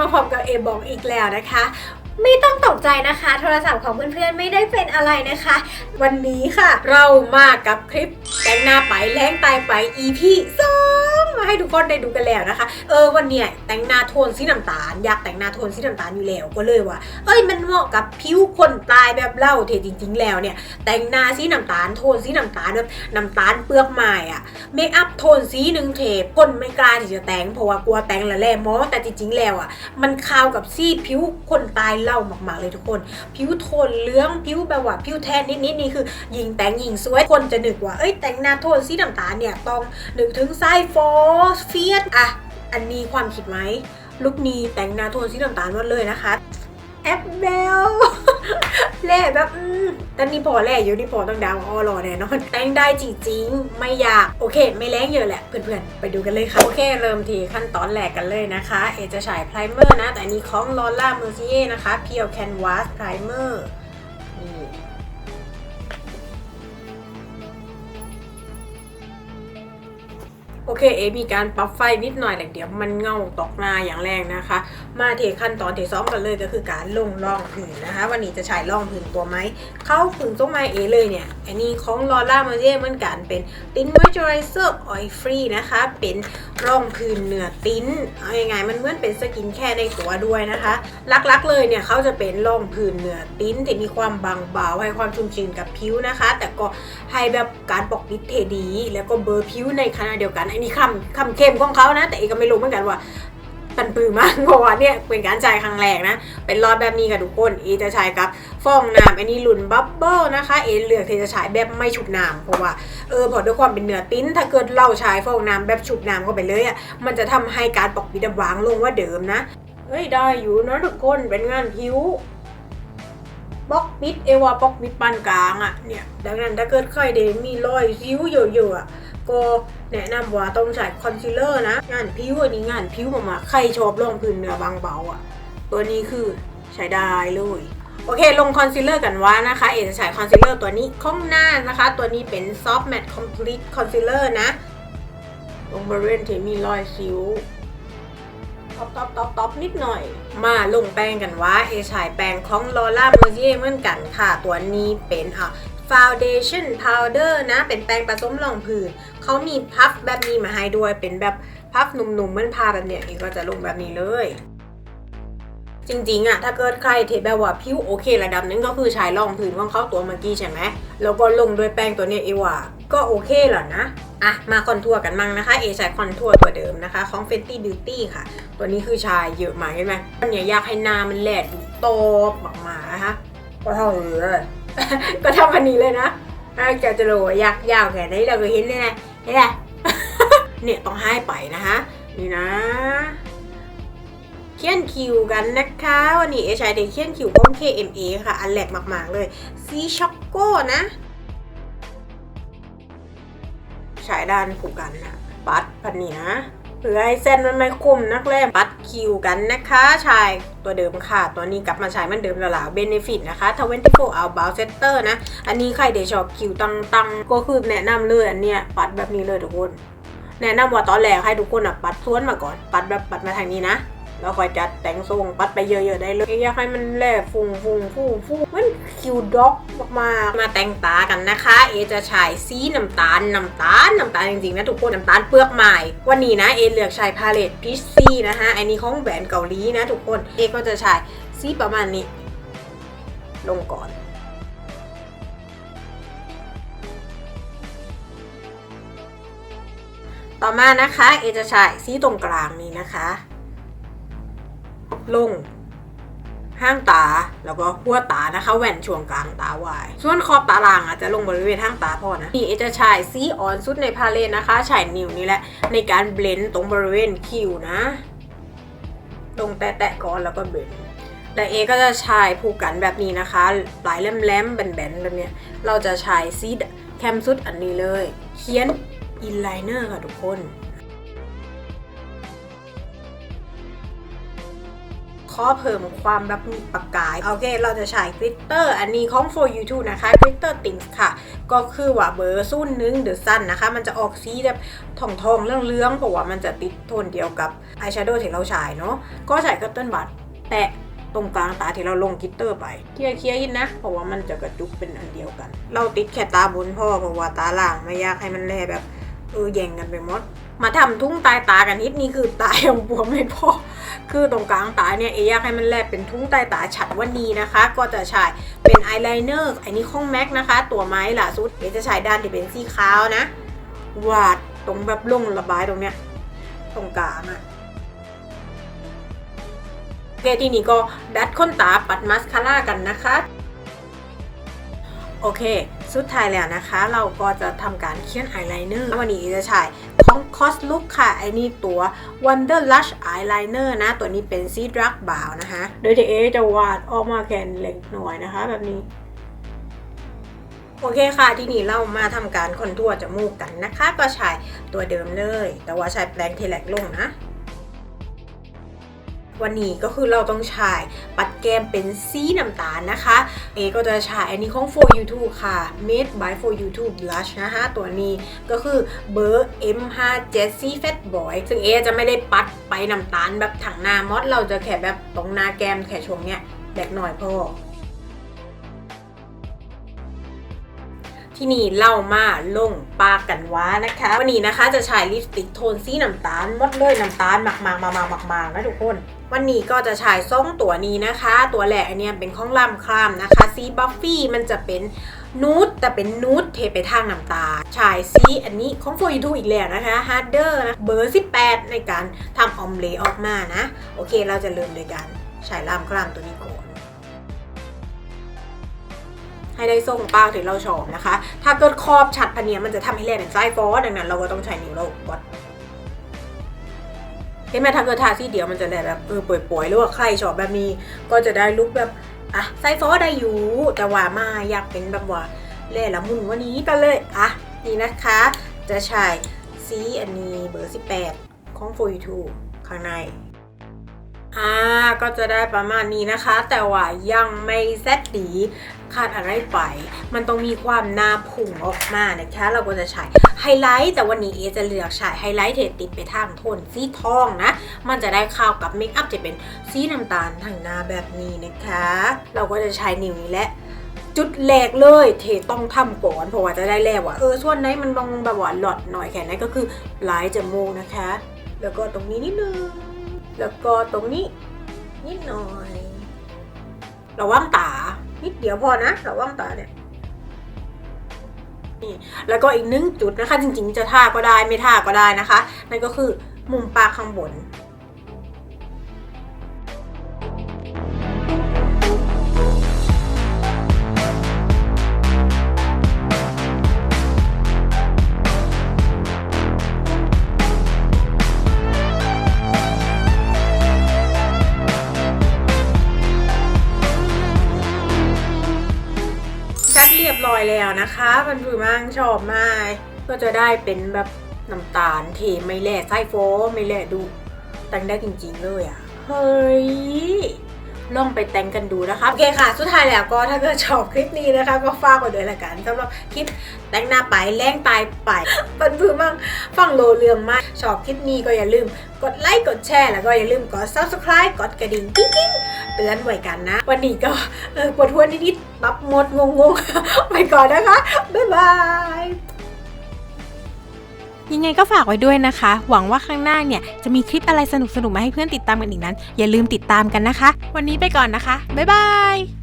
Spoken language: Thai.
มาพบกับเอบอกอีกแล้วนะคะ ไม่ต้องตกใจนะคะ โทรศัพท์ของเพื่อนๆไม่ได้เป็นอะไรนะคะ วันนี้ค่ะ เรามากับคลิปแต่งหน้าไปแล้งตายไป EP สองมาให้ทุกคนได้ดูกันแล้วนะคะ เออวันเนี้ยแต่งหน้าโทนสีน้ำตาล อยากแต่งหน้าโทนสีน้ำตาลอยู่แล้วก็เลยว่า เอ้ยมันเหมาะกับผิวคนปลายแบบเล่าเทจริง ๆ แล้วเนี่ย แต่งหน้าสีน้ำตาลโทนสีน้ำตาลแบบน้ำตาลเปลือกไม้อะเมคอัพโทนสีหนึ่งเทคนไม่กล้าที่จะแต่งเพราะว่ากลัวแต่งละแล่มอแต่จริงๆแล้วอะมันคาวกับสีผิวคนตายเล่ามากๆเลยทุกคน ผิวโทนเหลืองผิวแบบว่าผิวแทนนิดๆนี่คือยิงแต่งยิงสวยคนจะนึกว่าเอ้ยแต่งหน้าโทนสีน้ำตาลเนี่ยต้องนึกถึงไซฟอสเฟียสอะอันนี้ความคิดไหมลุคนี้แต่งหน้าโทนสีน้ำตาลหมดเลยนะคะแอปเบล แล่แบบอืมแต่นี่พอแล่อยู่นี่พอต้องดาวออรอแน่นอนแต่งได้จริงๆ ไม่ยาก โอเค ไม่แรงเยอะแหละ เพื่อนๆ ไปดูกันเลยค่ะ โอเค เริ่มทีขั้นตอนแรกกันเลยนะคะ เอจะฉายไพรเมอร์นะ แต่นนี้ของลอล่าเมอร์ซิเย่นะคะเพียวแคนวาสไพรเมอร์ โอเคเอมีการปรับไฟนิดหน่อยแหละเดี๋ยวมันเงาตกหน้าอย่างแรงนะคะ มาเทขั้นตอนที่ซ้อมกันเลยก็คือการลงร่องผืนนะคะ วันนี้จะใช้ร่องผืนตัวไม้เข้าผืนตรงไม้เอเลยเนี่ยอันนี้ของลอร่ามาเย่เหมือนกันเป็นติ้นมอยเจอไรเซอร์ออยฟรีนะคะเป็นร่องผืนเนื้อติ้นเอายังไงมันเหมือนเป็นสกินแค่ในตัวด้วยนะคะลักๆเลยเนี่ยเขาจะเป็นร่องผืนเนื้อติ้นที่มีความบางเบาให้ความชุ่มชื้นกับผิวนะคะ แต่ก็ให้แบบการปกปิดเทดี แล้วก็เบอร์ผิวในขณะเดียวกันอันนี้คำคำเข้มของเขานะ แต่เอกก็ไม่รู้เหมือนกันว่าตันปือมากเพราะว่าเนี่ยเป็นการจ่ายครั้งแรกนะ เป็นรอดแบบนี้กับทุกคนเอจะใช้กับฟองน้ำอันนี้หลุนบับเบิลนะคะเอเลือกที่จะใช้แบบไม่ฉุบน้ำเพราะว่าเออพอด้วยความเป็นเนื้อติ้น ถ้าเกิดเราใช้ฟองน้ำแบบฉุบน้ำเข้าไปเลยอะมันจะทำให้การปอกปิดวางลงว่าเดิมนะเฮ้ยได้อยู่นะทุกคนเป็นงานผิวบล็อกปิดเอวาบล็อกปิดปานกลางอะ่ะเนี่ยดังนั้นถ้าเกิดใครเดมีรอยสิวเยอะๆอะ ก็แนะนำว่าต้องใช้คอนซีลเลอร์นะ งานผิวอันนี้งานผิวมากๆใครชอบลองพื้นเนื้อบางเบาอะ่ะ ตัวนี้คือใช้ได้เลยโอเค ลงคอนซีลเลอร์กันว่านะคะ เอจะใช้คอนซีลเลอร์ตัวนี้ข้องหน้านะคะ ตัวนี้เป็น Soft Matte Complete Concealer นะ ลงบริเวณที่มีรอยสิวท็อปท็อปท็อปท็อปนิดหน่อย มาลงแป้งกันว่า เอใช้แป้งของลอร่าเมอร์เย่เหมือนกันค่ะ ตัวนี้เป็นอะ foundation powder นะ เป็นแป้งผสมรองพื้นเขามีพัฟแบบนี้มาให้ด้วยเป็นแบบพัฟหนุ่มๆเมือนพาแบบเนี้ยเอก็จะลงแบบนี้เลย จริงๆอะถ้าเกิดใครเทแบบว่าผิวโอเคระดับนึงก็คือใช้รองพื้นของเขาตัวเมื่อกี้ใช่ไหมแล้วก็ลงด้วยแป้งตัวเนี้ยเอว่าก็โอเคแล้วนะอะมาคอนทัวร์กันมั่งนะคะ เอใช้คอนทัวร์ตัวเดิมนะคะของ Fenty Beauty ค่ะ ตัวนี้คือชายเยอะมากเห็นไหมวันนี้อยากให้หน้ามันแหลกโตออกมานะคะก็เท่านี้เลย ก็เท่าพันนี้เลยนะถ้าจะจะโรยยักยาวแค่ไหนเราก็เห็นเลยนะเห็นไหมเนี่ยต้องให้ไปนะคะนี่นะเขียนคิวกันนะคะวันนี้เอใช้เดเขียนคิวของ KMA ค่ะ อันแหลกมาก ๆ เลยซีช็อกโก้นะใช้ด้านผูกกันนะปัดพันนี้นะ เพื่อให้เส้นมันไม่คุมนักเล่มปัดคิวกันนะคะ ชายตัวเดิมค่ะ ตัวนี้กลับมาใช้เหมันเดิมแล้วล่ะเบนฟิตนะคะ24 hour bow setter นะ อันนี้ใครเดชอบคิวตังๆ ก็คือแนะนำเลยอันเนี้ยปัดแบบนี้เลยทุกคน แนะนำว่าตอนแรกให้ทุกคนอะปัดส้วนมาก่อน ปัดแบบปัดมาทางนี้นะ แล้วคอยจัดแต่งทรงปัดไปเยอะๆได้เลยอยากให้มันแหลกฟุงฟุงฟูฟูมันคิวด็อกมากๆมาแต่งตากันนะคะ เอจะใช้สีน้ำตาลน้ำตาลน้ำตาลจริงๆนะทุกคนน้ำตาลเปลือกไม้วันนี้นะเอเลือกใช้พาเลตพิชซี่นะคะอันนี้ของแบรนด์เกาหลีนะทุกคนเอก็จะใช้สีประมาณนี้ ลงก่อนต่อมานะคะ เอจะใช้สีตรงกลางนี้นะคะ ลงห้างตาแล้วก็หัวตานะคะแหว่นช่วงกลางตาวาย ส่วนขอบตาล่างอาจจะลงบริเวณห้างตาพอนะนี่จะใช้สีอ่อนสุดในพาเลตนะคะใช้นิ้วนี่แหละในการเบลนด์ตรงบริเวณคิ้วนะลงแตะๆก่อนแล้วก็เบลนด์แต่เอก็จะใช้ผูกกันแบบนี้นะคะปลายแหลมๆแบนๆแบบเนี้ยเราจะใช้สีแคมสุดอันนี้เลย เขียนอินไลเนอร์ค่ะทุกคน อเพิ่มความแบบมีประกาย โอเค เราจะใช้กริตเตอร์อันนี้ของ for you too นะคะกริตเตอร์ติงค่ะ ก็คือว่าเบอร์ซุ้นนึงเดอะซันนะคะ มันจะออกสีแบบทองทองเรื่องๆเพราะว่ามันจะติดโทนเดียวกับอายแชโดว์ที่เราใช้เนาะก็ใช้กัตเติ้ลบัตแตะตรงกลางตาที่เราลงกิตเตอร์ไปเคลียร์เคลียร์ยินนะ เพราะว่ามันจะกระจุกเป็นอันเดียวกัน เราติดแค่ตาบนพ่อเพราะว่าตาล่างไม่อยากให้มันแลแบบเออแย่งกันไปหมด มาทำทุ่งตายตากันนิดนี่คือตายังบัวไม่พอ คือตรงกลางตาเนี่ยเออยากให้มันแลบเป็นทุ่งใต้ตาฉัดวันนี้นะคะ ก็จะใช้เป็นอายไลเนอร์อันนี้ของแม็กนะคะ ตัวไม้ล่าสุดเอจะใช้ด้านที่เป็นสีขาวนะ วาดตรงแบบลงระบายตรงเนี้ยตรงกลางอะโอเคทีนี้ก็ดัดค้นตาปัดมาสคาร่ากันนะคะ โอเค สุดท้ายแล้วนะคะ เราก็จะทำการเขียนอายไลเนอร์วันนี้จะใช้ ของ Cos Look ค่ะไอนี่ตัว Wonder Lush Eyeliner นะ ตัวนี้เป็นซีดรักบาวนะคะ โดยที่เอจะวาดออกมาแกนเล็กหน่อยนะคะ แบบนี้ โอเคค่ะ ที่นี่เรามาทำการคอนทัวร์จมูกกันนะคะ ก็ใช้ตัวเดิมเลย แต่ว่าใช้แปรงเทแลกลงนะ วันนี้ก็คือเราต้องใช้ปัดแก้มเป็นสีน้ำตาลนะคะเอก็จะใช้อันนี้ของ for YouTube ค่ะ made by for YouTube blush นะคะตัวนี้ก็คือเบอร์ M57 C Fat Boy ซึ่งเอจะไม่ได้ปัดไปน้ำตาลแบบถังหน้ามอดเราจะแค่แบบตรงหน้าแก้มแค่ช่วงเนี้ยแบกหน่อยพอ ที่นี่เล่ามาลงปากกันว้านะคะ วันนี้นะคะจะใช้ลิปสติกโทนสีน้ำตาลมดเลยน้ำตาลหมักๆมากๆมากๆนะทุกคน วันนี้ก็จะใช้ส้มตัวนี้นะคะ ตัวแรกอันนี้เป็นของลำครามนะคะสีบัฟฟี่มันจะเป็นนูดแต่เป็นนูดเทไปทางน้ำตาลชายสีอันนี้ของโฟยูทูอีกแล้วนะคะฮาร์เดอร์นะเบอร์ 18 ในการทำออมเลออกมานะ โอเคเราจะเริ่มโดยการใช้ลำครามตัวนี้ก่อน ให้ได้ทรงปากที่เราชอบนะคะ ถ้าเกิดครอบชัดพันเนียมันจะทำให้แลเป็นไส้ฟอสดังนั้นเราก็ต้องใช้นิ้วเราวัดเห็นไหมถ้าเกิดทาสีเดียวมันจะแลแบบเออป่วยๆหรือว่าใครชอบแบบนี้ ก็จะได้ลุคแบบอะไส้ฟอสได้อยู่ แต่ว่ามาอยากเป็นแบบว่าแล่ละมุนวันนี้ก็เลยอะนี่นะคะ จะใช้สีอันนี้เบอร์ 18 ของ for you ข้างใน อ่าก็จะได้ประมาณนี้นะคะ แต่ว่ายังไม่แซดดีขาดอะไรไป มันต้องมีความหน้าพุ่งออกมานะคะ เราก็จะใช้ไฮไลท์แต่วันนี้เอจะเลือกใช้ไฮไลท์เทติดไปทางโทนสีทองนะ มันจะได้เข้ากับเมคอัพจะเป็นสีน้ำตาลทางหน้าแบบนี้นะคะ เราก็จะใช้นิ้วนี้แหละจุดแรกเลยเทต้องทำก่อนเพราะว่าจะได้แรกว่าเออส่วนไหนมันต้องแบบว่าหลอดหน่อยแค่ไหนก็คือลายจมูกนะคะ แล้วก็ตรงนี้นิดนึง แล้วก็ตรงนี้นิดหน่อยระว่างตา นิดเดียวพอนะระว่างตาเนี่ยนี่แล้วก็อีกหนึ่งจุดนะคะ จริงๆ จะท่าก็ได้ไม่ท่าก็ได้นะคะ นั่นก็คือมุมปากข้างบน แล้วนะคะมันคือมั่งชอบมากก็จะได้เป็นแบบน้ำตาลเทไม่แหล่ไส้โฟไม่แหล่ดูแต่งได้จริงๆเลยอะ่ะ เฮ้ย ลองไปแต่งกันดูนะคะ โอเคค่ะ สุดท้ายแล้วก็ถ้าเกิดชอบคลิปนี้นะคะ ก็ฝากไว้ด้วยละกันสำหรับคลิปแต่งหน้าไปแรงตายไปเป็นพื้มั่งฟังโลเรื่องมากชอบคลิปนี้ก็อย่าลืม กดไลค์กดแชร์แล้วก็อย่าลืมกด subscribe กดกระดิ่งกิ๊งๆเตือนไว้กันนะ วันนี้ก็เออปวดหัวนิดๆปับหมดงงๆไปก่อนนะคะบ๊ายบาย ยังไงก็ฝากไว้ด้วยนะคะ หวังว่าข้างหน้าเนี่ยจะมีคลิปอะไรสนุกๆมาให้เพื่อนติดตามกันอีกนั้น อย่าลืมติดตามกันนะคะ วันนี้ไปก่อนนะคะ บ๊ายบาย